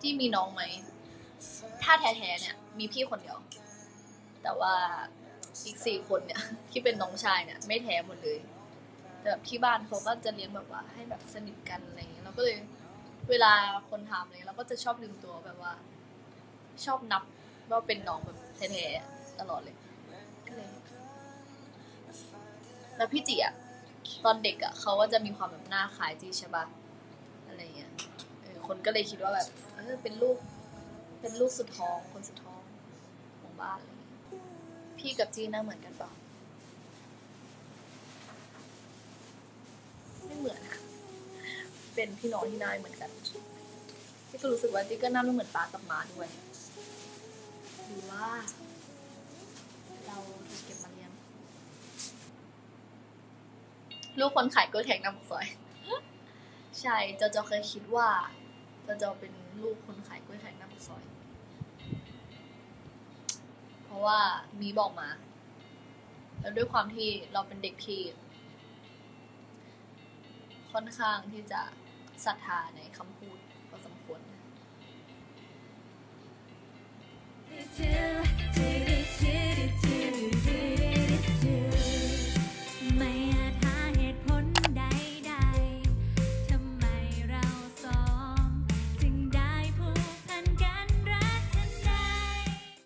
ที่มีน้องไหม ถ้าแท้ๆเนี่ย มีพี่คนเดียว แต่ว่าอีกสี่คนเนี่ย ที่เป็นน้องชายเนี่ย ไม่แท้หมดเลยแต่แบบที่บ้านเขาก็จะเลี้ยงแบบว่า ให้แบบสนิทกันอะไรอย่างเงี้ยเราก็เลยเวลาคนถามอะไรเราก็จะชอบลืมตัวแบบว่า ชอบนับว่าเป็นน้องแบบแท้ๆตลอดเลยก็เลยแล้วพี่จีอะตอนเด็กอะเขาก็จะมีความแบบหน้าคล้ายจีใช่ปะอะไรเงี้ย คนก็เลยคิดว่าแบบเออเป็นลูก เป็นลูกสุดท้อง คนสุดท้องของบ้านเงี้ยพี่กับจีหน้าเหมือนกันเปล่าไม่เหมือนอะเป็นพี่น้องที่น้าเหมือนกันที่ก็รู้สึกว่าจีก็น้าไม่เหมือนป้ากับมาด้วยหรือว่า เราถูกเก็บมาเลี้ยงลูกคนขายกล้วยแขกน้ำปากซอย ใช่เจ้าเจ้าเคยคิดว่า เจ้าจะเป็นลูกคนขายกล้วยแขกน้าปากซอย เพราะว่ามีบอกมา แล้วด้วยความที่เราเป็นเด็กที่ ค่อนข้างที่จะศรัทธาในคำพูด